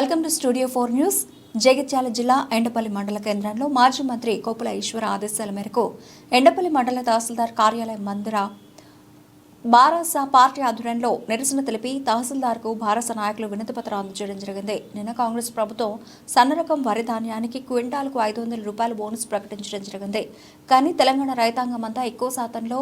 Welcome to studio four news. Jagtial జిల్లా ఎండపల్లి మండల కేంద్రంలో మాజీ మంత్రి కోపుల ఈశ్వర ఆదేశాల మేరకు ఎండపల్లి మండల తహసీల్దార్ కార్యాలయం మందిర బారాస పార్టీ ఆధ్వర్యంలో నిరసన తెలిపి తహసీల్దార్కు భారస నాయకులు వినతిపత్రం అందజేయడం జరిగింది. నిన్న కాంగ్రెస్ ప్రభుత్వం సన్నరకం వరి ధాన్యానికి క్వింటాల్కు ఐదు వందల రూపాయల బోనస్ ప్రకటించడం జరిగింది. కానీ తెలంగాణ రైతాంగం అంతా ఎక్కువ శాతంలో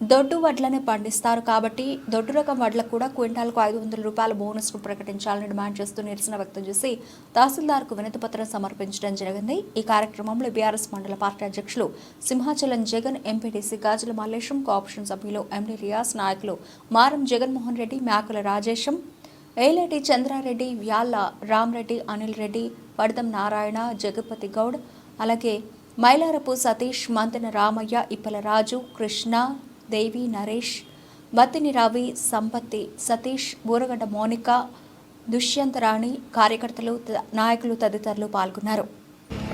దొడ్డు వడ్లని పండిస్తారు కాబట్టి దొడ్డు రకం వడ్లకు కూడా క్వింటాల్కు ఐదు వందల రూపాయల బోనస్ను ప్రకటించాలని డిమాండ్ చేస్తూ నిరసన వ్యక్తం చేసి తహసీల్దార్కు వినతిపత్రం సమర్పించడం జరిగింది. ఈ కార్యక్రమంలో బీఆర్ఎస్ మండల పార్టీ అధ్యక్షులు Simhachalam Jagan MPTC Gajula Mallesham co option సభ్యులు ఎండీ రియాస్ నాయకులు మారం జగన్మోహన్ రెడ్డి మేకల రాజేశం ఏలేటి చంద్రారెడ్డి వ్యాళ్ళ రామ్రెడ్డి అనిల్ రెడ్డి వడదం నారాయణ జగపతి గౌడ్ అలాగే మైలారపు సతీష్ మంతెన రామయ్య ఇప్పల రాజు కృష్ణ దేవి నరేష్ బత్తిని రవి సంపత్తి సతీష్ బూరగడ్డ మోనిక దుష్యంత్ రాణి కార్యకర్తలు నాయకులు తదితరులు పాల్గొన్నారు.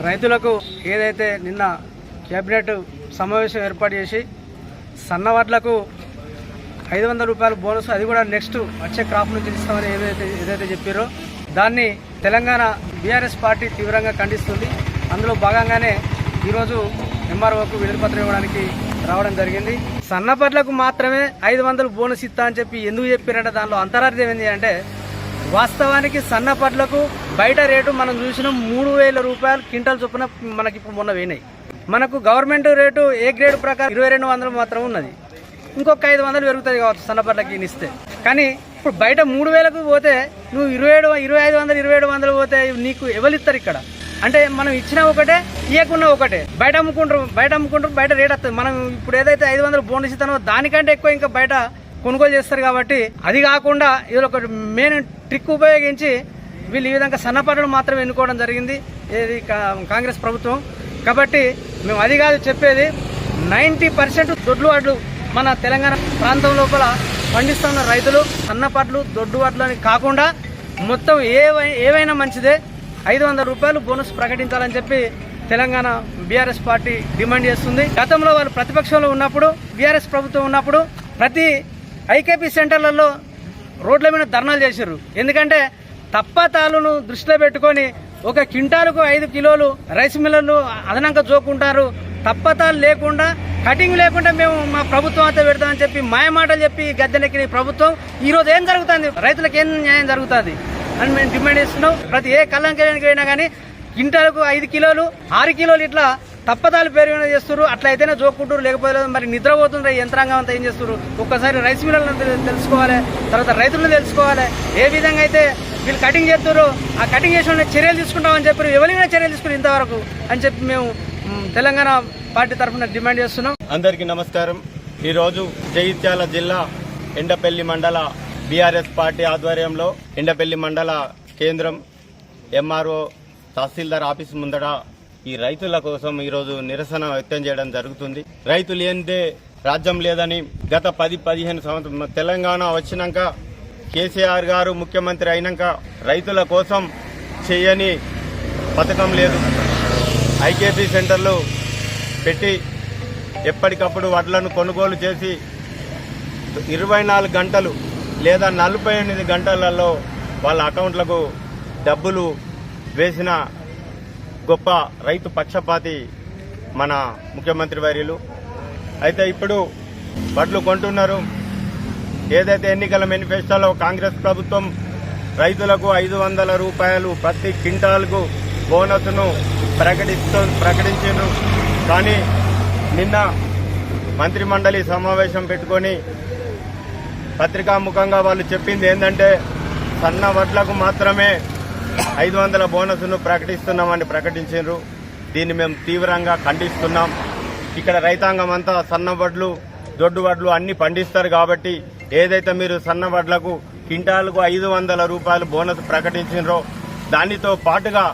రైతులకు ఏదైతే నిన్న కేబినెట్ సమావేశం ఏర్పాటు చేసి సన్నవాట్లకు ఐదు వందల రూపాయల బోనస్ అది కూడా నెక్స్ట్ వచ్చే క్రాప్ నుంచి ఇస్తామని ఏదైతే ఏదైతే చెప్పారో దాన్ని తెలంగాణ బీఆర్ఎస్ పార్టీ తీవ్రంగా ఖండిస్తుంది. అందులో భాగంగానే ఈరోజు ఎంఆర్ఓకు విడుదలపత్రం ఇవ్వడానికి రావడం జరిగింది. సన్నపట్లకు మాత్రమే ఐదు వందలు బోనస్ ఇస్తా అని చెప్పి ఎందుకు చెప్పారంటే? దానిలో అంతరార్థం ఏంటి అంటే వాస్తవానికి సన్నపట్లకు బయట రేటు మనం చూసిన మూడు వేల రూపాయలు క్వింటల్ చొప్పున మనకి ఇప్పుడు మొన్న వేయినాయి. మనకు గవర్నమెంట్ రేటు ఏ గ్రేడ్ ప్రకారం ఇరవై రెండు వందలు మాత్రం ఉన్నది. ఇంకొక ఐదు వందలు పెరుగుతుంది కావచ్చు సన్నపట్లకి ఇస్తే. కానీ ఇప్పుడు బయట మూడు వేలకు పోతే నువ్వు ఇరవై ఏడు ఇరవై ఐదు వందలు ఇరవై ఏడు వందలు పోతే నీకు ఎవరు ఇస్తారు ఇక్కడ? అంటే మనం ఇచ్చినా ఒకటే ఇవ్వకున్నా ఒకటే. బయట అమ్ముకుంటారు బయట అమ్ముకుంటారు బయట రేట్ వస్తుంది. మనం ఇప్పుడు ఏదైతే ఐదు వందలు బోనస్ ఇస్తానో దానికంటే ఎక్కువ ఇంకా బయట కొనుగోలు చేస్తారు కాబట్టి అది కాకుండా ఇది ఒక మెయిన్ ట్రిక్ ఉపయోగించి వీళ్ళు ఈ విధంగా సన్నపడలు మాత్రమే ఎన్నుకోవడం జరిగింది. ఇది కాంగ్రెస్ ప్రభుత్వం. కాబట్టి మేము అది కాదు చెప్పేది నైంటీ పర్సెంట్ దొడ్లు వడ్లు మన తెలంగాణ ప్రాంతం లోపల పండిస్తున్న రైతులు సన్నపడ్లు దొడ్డు వడ్లు అని కాకుండా మొత్తం ఏవై ఏవైనా మంచిదే. ఐదు వందల రూపాయలు బోనస్ ప్రకటించాలని చెప్పి తెలంగాణ బీఆర్ఎస్ పార్టీ డిమాండ్ చేస్తుంది. గతంలో వాళ్ళు ప్రతిపక్షంలో ఉన్నప్పుడు బీఆర్ఎస్ ప్రభుత్వం ఉన్నప్పుడు ప్రతి ఐకేపీ సెంటర్లలో రోడ్ల మీద ధర్నాలు చేశారు. ఎందుకంటే తప్పతాలను దృష్టిలో పెట్టుకొని ఒక క్వింటాలకు ఐదు కిలోలు రైస్ మిల్లర్లు అదనంగా జోకుంటారు. తప్పతాలు లేకుండా కటింగ్ లేకుండా మేము మా ప్రభుత్వం అంతా పెడతామని చెప్పి మాయమాటలు చెప్పి గద్దెనెక్కిన ప్రభుత్వం ఈరోజు ఏం జరుగుతుంది? రైతులకు ఏం న్యాయం జరుగుతుంది? అని మేము డిమాండ్ చేస్తున్నాం. ప్రతి ఏ కళ్ళంకడానికి అయినా కానీ క్వింటాలకు ఐదు కిలోలు ఆరు కిలోలు ఇట్లా తప్పదాలు పేరు చేస్తారు అట్లా అయితేనే జోక్కుంటారు లేకపోతే మరి నిద్రపోతుంది యంత్రాంగం అంతా ఏం చేస్తారు ఒక్కసారి రైస్ మిల్లర్లను తెలుసుకోవాలి. తర్వాత రైతులను తెలుసుకోవాలి. ఏ విధంగా అయితే వీళ్ళు కటింగ్ చేస్తారు ఆ కటింగ్ చేసిన చర్యలు తీసుకుంటామని చెప్పి ఎవరైనా చర్యలు తీసుకుని ఇంతవరకు అని చెప్పి మేము తెలంగాణ పార్టీ తరఫున డిమాండ్ చేస్తున్నాం. అందరికీ నమస్కారం. ఈరోజు జగిత్యాల జిల్లా ఎండపల్లి మండల బీఆర్ఎస్ పార్టీ ఆధ్వర్యంలో ఎండపల్లి మండల కేంద్రం ఎంఆర్ఓ తహసీల్దార్ ఆఫీస్ ముందట ఈ రైతుల కోసం ఈరోజు నిరసన వ్యక్తం చేయడం జరుగుతుంది. రైతు లేనిదే రాజ్యం లేదని గత పది పదిహేను సంవత్సరం తెలంగాణ వచ్చినాక కేసీఆర్ గారు ముఖ్యమంత్రి అయినాక రైతుల కోసం చేయని పథకం లేదు. ఐకేపీ సెంటర్లు పెట్టి ఎప్పటికప్పుడు వడ్లను కొనుగోలు చేసి ఇరవై నాలుగు గంటలు లేదా నలభై ఎనిమిది గంటలలో వాళ్ళ అకౌంట్లకు డబ్బులు వేసిన గొప్ప రైతు పక్షపాతి మన ముఖ్యమంత్రి వర్యులు. అయితే ఇప్పుడు వడ్లు కొంటున్నారు. ఏదైతే ఎన్నికల మేనిఫెస్టోలో కాంగ్రెస్ ప్రభుత్వం రైతులకు ఐదు వందల రూపాయలు ప్రతి క్వింటాల్కు బోనస్ను ప్రకటిస్తూ ప్రకటించారు కానీ నిన్న మంత్రి మండలి సమావేశం పెట్టుకొని పత్రికాముఖంగా వాళ్ళు చెప్పింది ఏంటంటే సన్న వడ్లకు మాత్రమే ఐదు వందల బోనస్ను ప్రకటిస్తున్నామని ప్రకటించారు దీన్ని మేము తీవ్రంగా ఖండిస్తున్నాం. ఇక్కడ రైతాంగం అంతా సన్న వడ్లు దొడ్డు వడ్లు అన్ని పండిస్తారు కాబట్టి ఏదైతే మీరు సన్న వడ్లకు కింటాలకు ఐదు వందల రూపాయలు బోనస్ ప్రకటించారో దానితో పాటుగా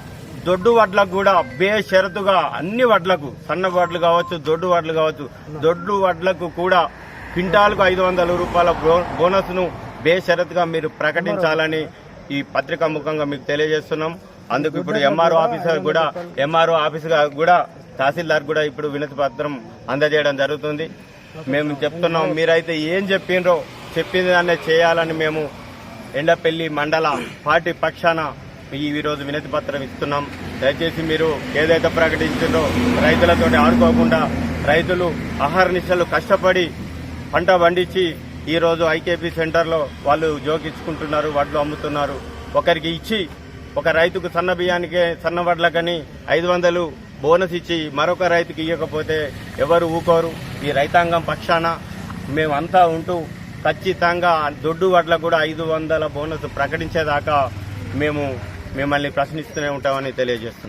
దొడ్డు వడ్లకు కూడా బేషరతుగా అన్ని వడ్లకు సన్న వడ్లు కావచ్చు దొడ్డు వడ్లు కావచ్చు దొడ్డు వడ్లకు కూడా క్వింటాల్కు ఐదు వందల రూపాయల బో- బోనస్ను బేషరత్గా మీరు ప్రకటించాలని ఈ పత్రికా ముఖంగా మీకు తెలియజేస్తున్నాం. అందుకు ఇప్పుడు ఎంఆర్ఓ ఆఫీసర్ కూడా ఎంఆర్ఓ ఆఫీసర్ కూడా తహసీల్దార్ కూడా ఇప్పుడు వినతి పత్రం అందజేయడం జరుగుతుంది. మేము చెప్తున్నాం మీరైతే ఏం చెప్పిండ్రో చెప్పింది దాన్నే చేయాలని మేము ఎండపల్లి మండల పార్టీ పక్షాన ఈరోజు వినతి పత్రం ఇస్తున్నాం. దయచేసి మీరు ఏదైతే ప్రకటించిందో రైతులతో ఆడుకోకుండా రైతులు ఆహార నిశలు కష్టపడి పంట పండించి ఈరోజు ఐకేపీ సెంటర్లో వాళ్ళు జోకించుకుంటున్నారు వడ్లు అమ్ముతున్నారు. ఒకరికి ఇచ్చి ఒక రైతుకు సన్న బియ్యానికే సన్న వడ్లకని ఐదు వందలు బోనస్ ఇచ్చి మరొక రైతుకి ఇవ్వకపోతే ఎవరు ఊకోరు? ఈ రైతాంగం పక్షాన మేమంతా ఉంటూ ఖచ్చితంగా దొడ్డు వడ్ల కూడా ఐదు వందల బోనస్ ప్రకటించేదాకా మేము మిమ్మల్ని ప్రశ్నిస్తూనే ఉంటామని తెలియజేస్తున్నాం.